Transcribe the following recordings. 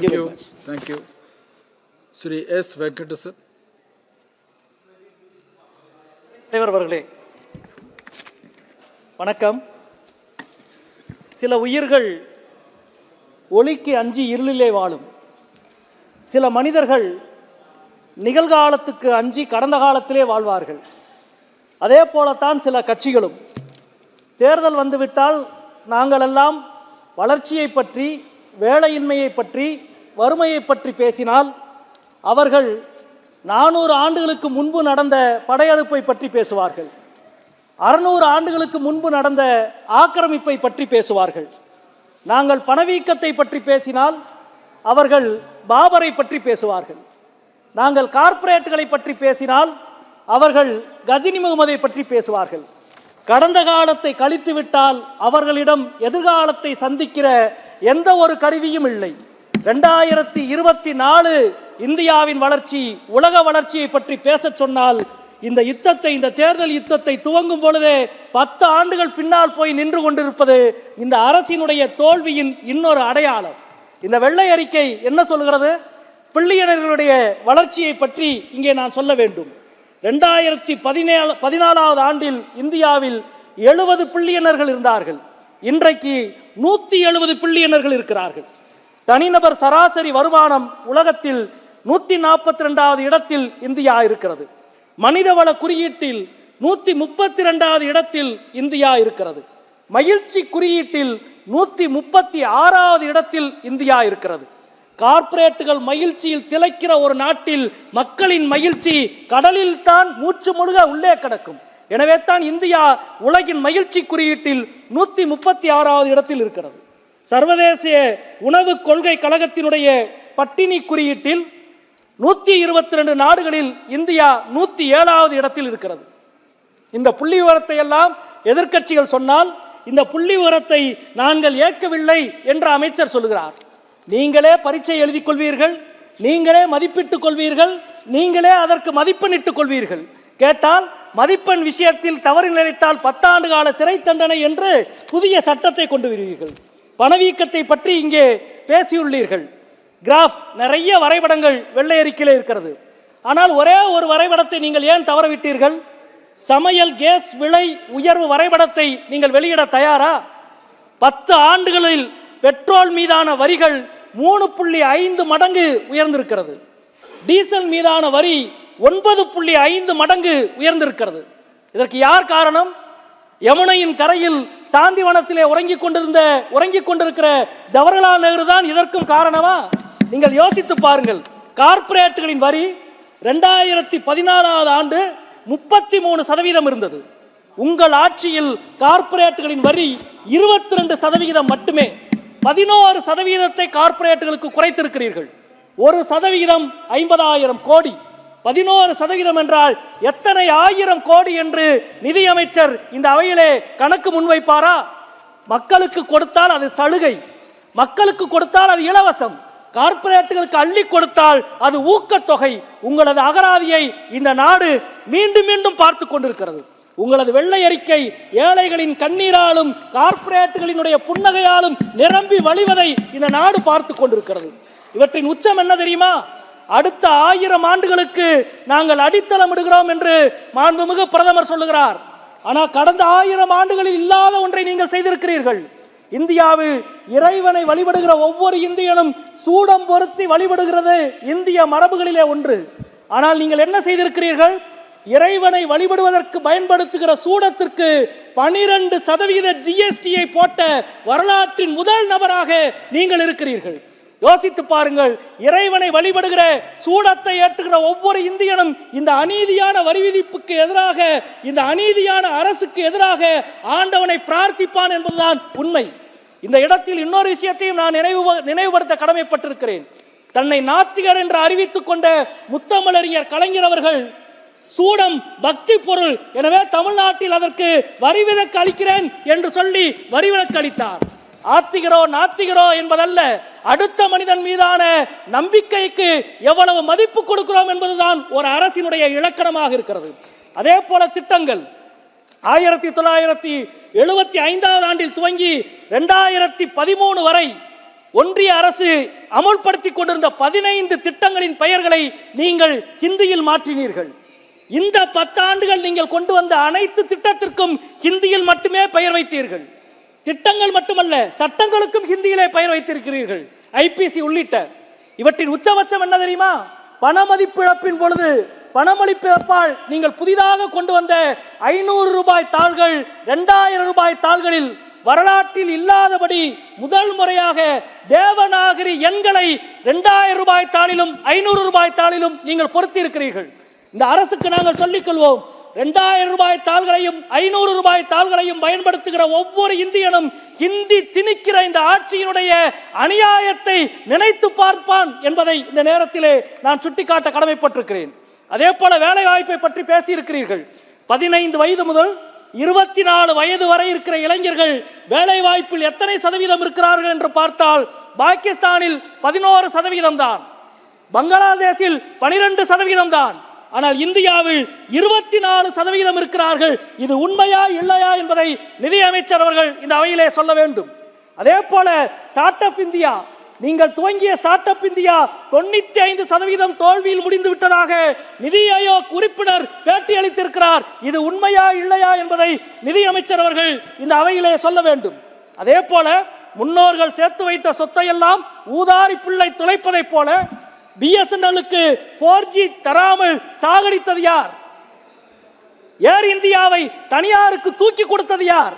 Thank you. Thank you. S. Venkata sir. தலைவர் அவர்களே வணக்கம் சில உயிர்கள் ஒளிக்கு அஞ்சி இருளிலே வாழும் சில மனிதர்கள் நிகழ்காலத்துக்கு அஞ்சி கடந்த காலத்திலே வாழ்வார்கள் அதே போலத்தான் சில கட்சிகளும் தேர்தல் வந்துவிட்டால் நாங்களெல்லாம் வளர்ச்சியை பற்றி வேலையின்மையை பற்றி வறுமையை பற்றி பேசினால் அவர்கள் நானூறு ஆண்டுகளுக்கு முன்பு நடந்த படையெடுப்பை பற்றி பேசுவார்கள். அறுநூறு ஆண்டுகளுக்கு முன்பு நடந்த ஆக்கிரமிப்பை பற்றி பேசுவார்கள். நாங்கள் பணவீக்கத்தை பற்றி பேசினால் அவர்கள் பாபரை பற்றி பேசுவார்கள். நாங்கள் கார்ப்பரேட்டுகளை பற்றி பேசினால் அவர்கள் கஜினி முகமதை பற்றி பேசுவார்கள். கடந்த காலத்தை கழித்துவிட்டால் அவர்களிடம் எதிர்காலத்தை சந்திக்கிற எந்த ஒரு கருவியும் இல்லை. ரெண்டாயிரத்தி இருபத்தி நாலு இந்தியாவின் வளர்ச்சி உலக வளர்ச்சியை பற்றி பேசச் சொன்னால் இந்த யுத்தத்தை இந்த தேர்தல் யுத்தத்தை துவங்கும் பொழுதே பத்து ஆண்டுகள் பின்னால் போய் நின்று கொண்டிருப்பது இந்த அரசினுடைய தோல்வியின் இன்னொரு அடையாளம். இந்த வெள்ளை அறிக்கை என்ன சொல்கிறது? பிள்ளையினர்களுடைய வளர்ச்சியை பற்றி இங்கே நான் சொல்ல வேண்டும். ரெண்டாயிரத்தி பதினேழு பதினாலாவது ஆண்டில் இந்தியாவில் எழுபது பில்லியனர்கள் இருந்தார்கள். இன்றைக்கு நூற்றி எழுபது பில்லியனர்கள் இருக்கிறார்கள். தனிநபர் சராசரி வருமானம் உலகத்தில் நூற்றி நாற்பத்தி ரெண்டாவது இடத்தில் இந்தியா இருக்கிறது. மனிதவள குறியீட்டில் நூற்றி முப்பத்தி ரெண்டாவது இடத்தில் இந்தியா இருக்கிறது. மகிழ்ச்சி குறியீட்டில் நூற்றி முப்பத்தி ஆறாவது இடத்தில் இந்தியா இருக்கிறது. கார்ப்பரேட்டுகள் மகிழ்ச்சியில் திளைக்கிற ஒரு நாட்டில் மக்களின் மகிழ்ச்சி கடலில் தான் மூச்சு முழுக உள்ளே கிடக்கும். எனவே தான் இந்தியா உலகின் மகிழ்ச்சி குறியீட்டில் நூற்றி முப்பத்தி ஆறாவது இடத்தில் இருக்கிறது. சர்வதேச உணவு கொள்கை கழகத்தினுடைய பட்டினி குறியீட்டில் நூற்றி இருபத்தி ரெண்டு நாடுகளில் இந்தியா நூற்றி ஏழாவது இடத்தில் இருக்கிறது. இந்த புள்ளி விவரத்தை எல்லாம் எதிர்க்கட்சிகள் சொன்னால் இந்த புள்ளி விவரத்தை நாங்கள் ஏற்கவில்லை என்று அமைச்சர் சொல்கிறார் நீங்களே பரீட்சை எழுதிக் கொள்வீர்கள் நீங்களே மதிப்பிட்டுக் கொள்வீர்கள் நீங்களே அதற்கு மதிப்பெண்ணிட்டுக் கொள்வீர்கள். கேட்டால் மதிப்பெண் விஷயத்தில் தவறு நிலைத்தால் பத்தாண்டு கால சிறை தண்டனை என்று புதிய சட்டத்தை கொண்டு வருவீர்கள். பணவீக்கத்தை பற்றி இங்கே பேசியுள்ளீர்கள். கிராஃப் நிறைய வரைபடங்கள் வெள்ளை அறிக்கையிலே இருக்கிறது. ஆனால் ஒரே ஒரு வரைபடத்தை நீங்கள் ஏன் தவறவிட்டீர்கள்? சமையல் கேஸ் விலை உயர்வு வரைபடத்தை நீங்கள் வெளியிட தயாரா? பத்து ஆண்டுகளில் பெட்ரோல் மீதான வரிகள் மூணு புள்ளி ஐந்து மடங்கு உயர்ந்திருக்கிறது. டீசல் மீதான வரி ஒன்பது புள்ளி ஐந்து மடங்கு உயர்ந்திருக்கிறது. இதற்கு யார் காரணம்? யமுனையின் கரையில் சாந்திவனத்திலே உறங்கிக் கொண்டிருந்த உறங்கிக் கொண்டிருக்கிற ஜவஹர்லால் நேரு தான் இதற்கும் காரணமா? நீங்கள் யோசித்து பாருங்கள். கார்ப்பரேட்டுகளின் வரி ரெண்டாயிரத்தி பதினாலாவது ஆண்டு முப்பத்தி மூணு சதவீதம் இருந்தது. உங்கள் ஆட்சியில் கார்ப்பரேட்டுகளின் வரி இருபத்தி ரெண்டு சதவிகிதம் மட்டுமே. பதினோரு சதவீதத்தை கார்ப்பரேட்டுகளுக்கு குறைத்திருக்கிறீர்கள். ஒரு சதவிகிதம் ஐம்பதாயிரம் கோடி. பதினோரு சதவீதம் என்றால் எத்தனை ஆயிரம் கோடி என்று நிதியமைச்சர் இந்த அவையிலே கணக்கு முன்வைப்பாரா? மக்களுக்கு கொடுத்தால் அது சலுகை. மக்களுக்கு கொடுத்தால் அது இலவசம். கார்ப்பரேட்டுகளுக்கு அள்ளி கொடுத்தால் அது ஊக்கத்தொகை. உங்களது அகராதியை இந்த நாடு மீண்டும் மீண்டும் பார்த்து கொண்டிருக்கிறது. உங்களது வெள்ளை அறிக்கை ஏழைகளின் கண்ணீராலும் கார்ப்பரேட்டுகளினுடைய புன்னகையாலும் நிரம்பி வழிவதை இந்த நாடு பார்த்து கொண்டிருக்கிறது. இவற்றின் உச்சம் என்ன தெரியுமா? அடுத்த ஆயிரம் ஆண்டுகளுக்கு நாங்கள் அடித்தளம் இடுகிறோம் என்று மாண்புமிகு பிரதமர் சொல்லுகிறார். ஆனால் கடந்த ஆயிரம் ஆண்டுகளில் இல்லாத ஒன்றை நீங்கள் செய்திருக்கிறீர்கள். இந்தியாவில் இறைவனை வழிபடுகிற ஒவ்வொரு இந்தியனும் சூடம் பொருத்தி வழிபடுகிறது இந்திய மரபுகளிலே ஒன்று. ஆனால் நீங்கள் என்ன செய்திருக்கிறீர்கள்? இறைவனை வழிபடுவதற்கு பயன்படுத்துகிற சூடத்திற்கு பனிரெண்டு சதவீத ஜிஎஸ்டியை போட்ட வரலாற்றின் முதல் நபராக நீங்கள் இருக்கிறீர்கள். யோசித்து பாருங்கள் இறைவனை வழிபடுகிற சூடத்தை ஏற்றுகிற ஒவ்வொரு இந்தியனும் இந்த அநீதியான வரி விதிப்புக்கு எதிராக இந்த அநீதியான அரசுக்கு எதிராக ஆண்டவனை பிரார்த்திப்பான் என்பதுதான் உண்மை. இந்த இடத்தில் இன்னொரு விஷயத்தையும் நான் நினைவு நினைவுபடுத்த கடமைப்பட்டிருக்கிறேன். தன்னை நாத்திகர் என்று அறிவித்துக் கொண்ட முத்தமிழறிஞர் கலைஞர் அவர்கள் சூடம் பக்தி பொருள் எனவே தமிழ்நாட்டில் அதற்கு வரி விலக்கு அளிக்கிறேன் என்று சொல்லி வரி விலக்கு அளித்தார். ஆத்திகரோ நாத்திகரோ என்பதல்ல. அடுத்த மனிதன் மீதான நம்பிக்கைக்கு எவ்வளவு மதிப்பு கொடுக்கிறோம் என்பதுதான் ஒரு அரசினுடைய இலக்கணமாக இருக்கிறது. அதே போல திட்டங்கள். ஆயிரத்தி தொள்ளாயிரத்தி எழுபத்தி ஐந்தாவது ஆண்டில் துவங்கி ரெண்டாயிரத்தி பதிமூணு வரை ஒன்றிய அரசு அமுல்படுத்தி கொண்டிருந்த பதினைந்து திட்டங்களின் பெயர்களை நீங்கள் ஹிந்தியில் மாற்றினீர்கள். இந்த பத்தாண்டுகள் நீங்கள் கொண்டு வந்த அனைத்து திட்டத்திற்கும் ஹிந்தியில் மட்டுமே பெயர் வைத்தீர்கள். திட்டங்கள் மட்டுமல்ல சட்டங்களுக்கும் ஹிந்தியிலே பெயர் வைத்திருக்கிறீர்கள். ஐபிசி உள்ளிட்ட இவற்றின் உச்சபட்சம் என்ன தெரியுமா? பணமதிப்பிழப்பின் பொழுது பணமதிப்பிழப்பால் நீங்கள் புதிதாக கொண்டு வந்த ஐநூறு ரூபாய் தாள்கள் இரண்டாயிரம் ரூபாய் தாள்களில் வரலாற்றில் இல்லாதபடி முதல் முறையாக தேவநாகரி எண்களை இரண்டாயிரம் ரூபாய் தாளிலும் ஐநூறு ரூபாய் தாளிலும் நீங்கள் பொருத்தி இருக்கிறீர்கள். இந்த அரசுக்கு நாங்கள் சொல்லிக் கொள்வோம் ரெண்டாயிரம் ரூபாய் தாள்களையும் ஐநூறு ரூபாய் தாள்களையும் பயன்படுத்துகிற ஒவ்வொரு இந்தியனும் ஹிந்தி திணிக்கிற இந்த ஆட்சியினுடைய அநியாயத்தை நினைத்து பார்ப்பான் என்பதை இந்த நேரத்திலே நான் சுட்டிக்காட்ட கடமைப்பட்டிருக்கிறேன். அதே போல வேலை வாய்ப்பை பற்றி பேசியிருக்கிறீர்கள். பதினைந்து வயது முதல் இருபத்தி நாலு வயது வரை இருக்கிற இளைஞர்கள் வேலை வாய்ப்பில் எத்தனை சதவீதம் இருக்கிறார்கள் என்று பார்த்தால் பாகிஸ்தானில் பதினோரு சதவீதம் தான் பங்களாதேஷில் பனிரெண்டு சதவீதம் தான் ஆனால் இந்தியாவில் இருபத்தி நாலு சதவீதம் இருக்கிறார்கள். இது உண்மையா இல்லையா என்பதை நிதியமைச்சர் அவர்கள் இந்த அவையிலே சொல்ல வேண்டும். அதே போல ஸ்டார்ட் அப் இந்தியா நீங்கள் துவங்கிய ஸ்டார்ட் அப் இந்தியா தொண்ணூத்தி ஐந்து சதவீதம் தோல்வியில் முடிந்து விட்டதாக நிதி ஆயோக் உறுப்பினர் பேட்டி அளித்திருக்கிறார். இது உண்மையா இல்லையா என்பதை நிதியமைச்சர் அவர்கள் இந்த அவையிலே சொல்ல வேண்டும். அதே போல முன்னோர்கள் சேர்த்து வைத்த சொத்தையெல்லாம் ஊதாரி பிள்ளை துளைப்பதைப் போல பிஎஸ்என்எல்லுக்கு போர் ஜி தராமல் சாகடித்தது யார்? ஏர் இந்தியாவை தனியாருக்கு தூக்கி கொடுத்தது யார்?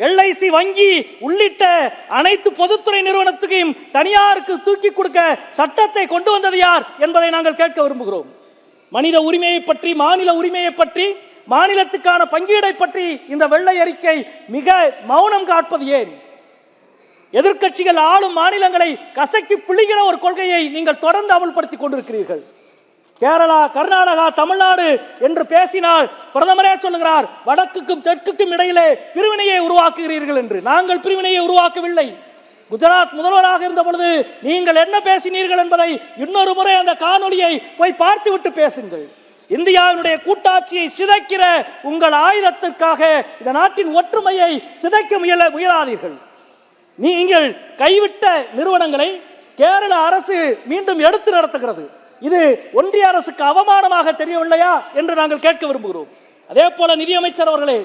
எல்ஐசி வங்கி உள்ளிட்ட அனைத்து பொதுத்துறை நிறுவனத்துக்கும் தனியாருக்கு தூக்கி கொடுக்க சட்டத்தை கொண்டு வந்தது யார் என்பதை நாங்கள் கேட்க விரும்புகிறோம். மனித உரிமையை பற்றி மாநில உரிமையை பற்றி மாநிலத்துக்கான பங்கீடை பற்றி இந்த வெள்ளை அறிக்கை மிக மௌனம் காட்பது ஏன்? எதிர்க்கட்சிகள் ஆளும் மாநிலங்களை கசக்கி பிழிகிற ஒரு கொள்கையை நீங்கள் தொடர்ந்து அமல்படுத்தி கொண்டிருக்கிறீர்கள். கேரளா கர்நாடகா தமிழ்நாடு என்று பேசினால் பிரதமரே சொல்லுகிறார் வடக்குக்கும் தெற்குக்கும் இடையிலே பிரிவினையை உருவாக்குகிறீர்கள் என்று. நாங்கள் பிரிவினையை உருவாக்கவில்லை. குஜராத் முதல்வராக இருந்த பொழுது நீங்கள் என்ன பேசினீர்கள் என்பதை இன்னொரு முறை அந்த காணொலியை போய் பார்த்துவிட்டு பேசுங்கள். இந்தியாவினுடைய கூட்டாட்சியை சிதைக்கிற உங்கள் ஆயுதத்திற்காக இந்த நாட்டின் ஒற்றுமையை சிதைக்க முயல முயலாதீர்கள். நீங்கள் கைவிட்ட நிறுவனங்களை கேரள அரசு மீண்டும் எடுத்து நடத்துகிறது. இது ஒன்றிய அரசுக்கு அவமானமாக தெரியவில்லையா என்று நாங்கள் கேட்க விரும்புகிறோம். அதே போல நிதியமைச்சர் அவர்களே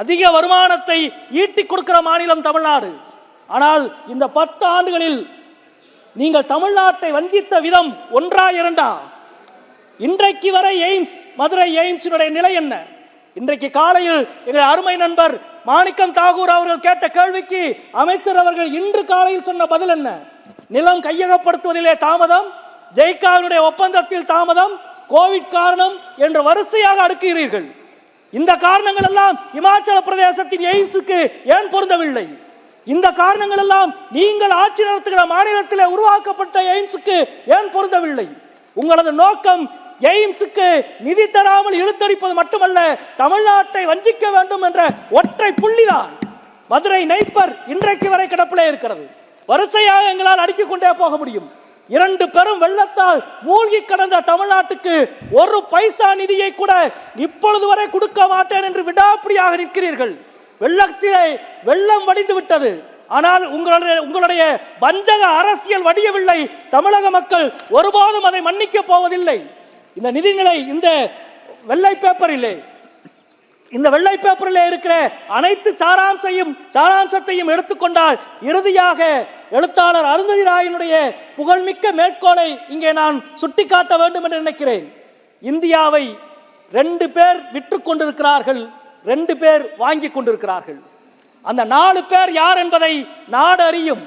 அதிக வருமானத்தை ஈட்டிக் கொடுக்கிற மாநிலம் தமிழ்நாடு. ஆனால் இந்த பத்து ஆண்டுகளில் நீங்கள் தமிழ்நாட்டை வஞ்சித்த விதம் ஒன்றா இரண்டா? இன்றைக்கு வரை எய்ம்ஸ் மதுரை எய்ம்ஸினுடைய நிலை என்ன? இன்றைக்கு காலையில் எங்கள் அருமை நண்பர் மாணிக்கம் தாகூர் அவர்கள் கேட்ட கேள்விக்கு அமைச்சர் அவர்கள் இன்று காலையில் சொன்ன பதில் என்ன? நிலம் கையகப்படுத்துவதிலே தாமதம் ஜெய்காவினுடைய ஒப்பந்தத்தில் தாமதம் கோவிட் காரணம் என்று வரிசையாக அடுக்குகிறீர்கள் இந்த காரணங்கள் எல்லாம் இமாச்சல பிரதேசத்தின் எய்ம்ஸுக்கு ஏன் பொருந்தவில்லை? இந்த காரணங்கள் எல்லாம் நீங்கள் ஆட்சி நடத்துகிற மாநிலத்தில் உருவாக்கப்பட்ட எய்ம்ஸுக்கு ஏன் பொருந்தவில்லை? உங்களது நோக்கம் எய்ம்ஸுக்கு நிதி தராமல் இழுத்தடிப்பது மட்டுமல்ல தமிழ்நாட்டை வஞ்சிக்க வேண்டும் என்ற ஒற்றை புள்ளிதான் மதுரை நெய்ப்பர் இன்றைக்கு வரை கிடப்பிலே இருக்கிறது. வரிசையாக எங்களால் அடுக்கிக் கொண்டே போக முடியும். இரண்டு பெரும் வெள்ளத்தால் மூழ்கி கடந்த தமிழ்நாட்டுக்கு ஒரு பைசா நிதியை கூட இப்பொழுது வரை கொடுக்க மாட்டேன் என்று விடாப்பிடியாக நிற்கிறீர்கள். வெள்ளத்திலே வெள்ளம் வடிந்து விட்டது. ஆனால் உங்களுடைய உங்களுடைய வஞ்சக அரசியல் வடியவில்லை. தமிழக மக்கள் ஒருபோதும் அதை மன்னிக்க போவதில்லை. இந்த நிதிநிலை இந்த வெள்ளை பேப்பரிலே இந்த வெள்ளை பேப்பரில் இருக்கிற அனைத்து சாராம்சையும் சாராம்சத்தையும் எடுத்துக்கொண்டால் இறுதியாக எழுத்தாளர் அருந்ததி ராயனுடைய புகழ்மிக்க மேற்கோளை இங்கே நான் சுட்டிக்காட்ட வேண்டும் என்று நினைக்கிறேன். இந்தியாவை ரெண்டு பேர் விற்று கொண்டிருக்கிறார்கள் ரெண்டு பேர் வாங்கி கொண்டிருக்கிறார்கள். அந்த நாலு பேர் யார் என்பதை நாடு அறியும்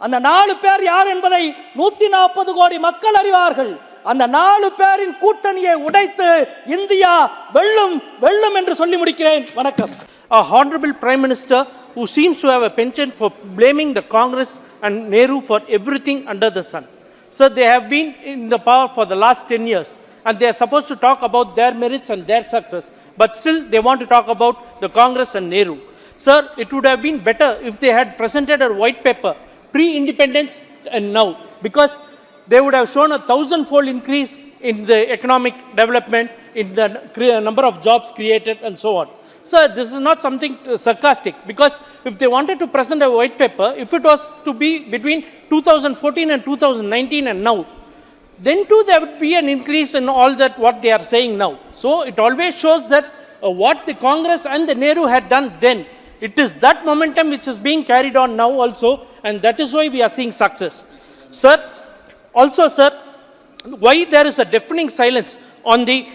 அந்த நாலு பேர் யார் என்பதை நூத்தி நாற்பது கோடி மக்கள் அறிவார்கள். அந்த நாலு பேரின் கூட்டணியை உடைத்து இந்தியா வெல்லும் வெல்லும் என்று சொல்லி முடிக்கிறேன் வணக்கம் a honorable prime minister who seems to have a penchant for blaming the Congress and Nehru for everything under the sun. So they have been in the power for the last 10 years and they are supposed to talk about their merits and their success, but still they want to talk about the Congress and Nehru. Sir, it would have been better if they had presented a white paper pre-independence and now, because they would have shown a thousand-fold increase in the economic development, in the number of jobs created and so on. Sir, this is not something sarcastic because if they wanted to present a white paper, if it was to be between 2014 and 2019 and now, then too there would be an increase in all that what they are saying now. So it always shows that uh, what the Congress and the Nehru had done then, it is that momentum which is being carried on now also, and that is why we are seeing success. Sir, also, sir, why there is a deafening silence on the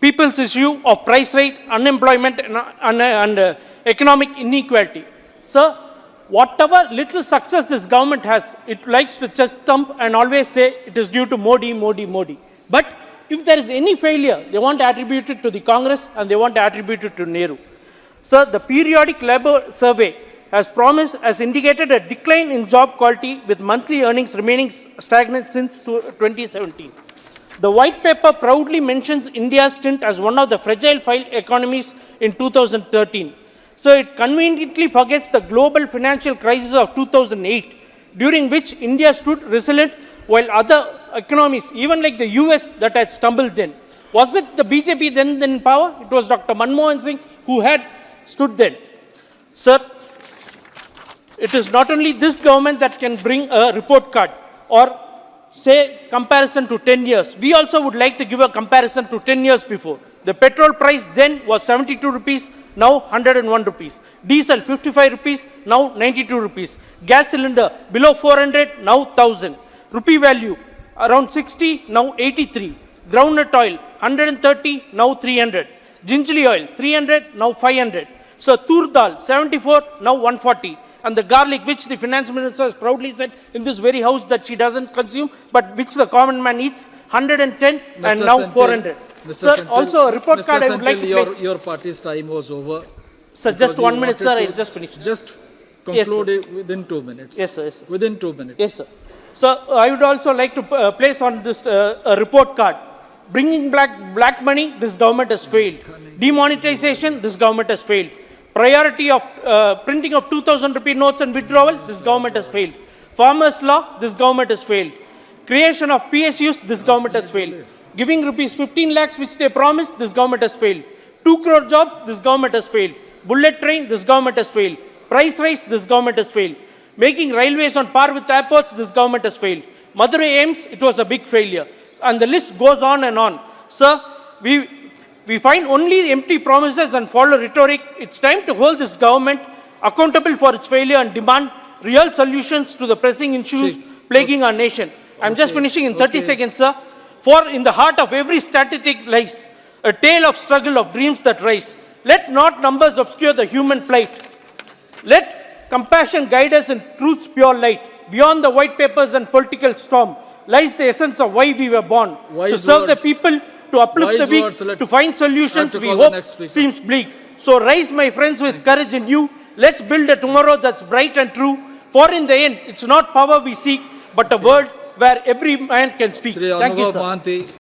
people's issue of price rate, unemployment, and, and, and uh, economic inequality? Sir, whatever little success this government has, it likes to just thump and always say it is due to Modi, Modi, Modi. But if there is any failure, they want to attribute it to the Congress and they want to attribute it to Nehru. Sir, the periodic labor survey has promised, has indicated a decline in job quality with monthly earnings remaining stagnant since 2017. The white paper proudly mentions India's stint as one of the fragile economies in 2013. So it conveniently forgets the global financial crisis of 2008, during which India stood resilient while other economies, even like the US, that had stumbled then. Was it the BJP then in power? It was Dr. Manmohan Singh who had stood then. Sir, it is not only this government that can bring a report card or say comparison to 10 years. We also would like to give a comparison to 10 years before. The petrol price then was 72 rupees, now 101 rupees. Diesel 55 rupees, now 92 rupees. Gas cylinder below 400, now 1000. Rupee value around 60, now 83. Groundnut oil 130, now 300. Gingerly oil 300, now 500. So tur dal 74, now 140. And the garlic which the finance minister has proudly said in this very house that she doesn't consume, but which the common man eats, 110 and Mr. now Senthil- 400. Mr. Sir, Senthil- also a report Mr. card I would like Senthil, to your, place. your party's time was over. Sir, because just you one minute, sir, I'll just finish. Just Yes, conclude it within two minutes. Yes, sir, yes, sir. Within two minutes. Yes, sir. So I would also like to uh, place on this uh, a report card. Bringing black, black money, this government has failed. Demonetization, this government has failed. Priority of uh, printing of 2000 rupee notes and withdrawal, this government has failed. Farmers law, this government has failed. Creation of PSUs, this government has failed. Giving rupees 15 lakhs which they promised, this government has failed. 2 crore jobs, this government has failed. Bullet train, this government has failed. Price rise, this government has failed. Making railways on par with airports, this government has failed. Madurai Ames, it was a big failure. And the list goes on and on. Sir, we, we find only empty promises and follow rhetoric. It's time to hold this government accountable for its failure and demand real solutions to the pressing issues plaguing our nation. I'm just finishing in 30 Okay. seconds, sir. For in the heart of every statistic lies a tale of struggle of dreams that rise. Let not numbers obscure the human plight. Let compassion guide us in truth's pure light. Beyond the white papers and political storm lies the essence of why we were born. to Wise serve the people, to uplift the weak, words. To find solutions to we hope seems bleak. So rise, my friends, with courage in you. Let's build a tomorrow that's bright and true. For in the end, it's not power we seek, but a world where every man can speak. Thank you, sir.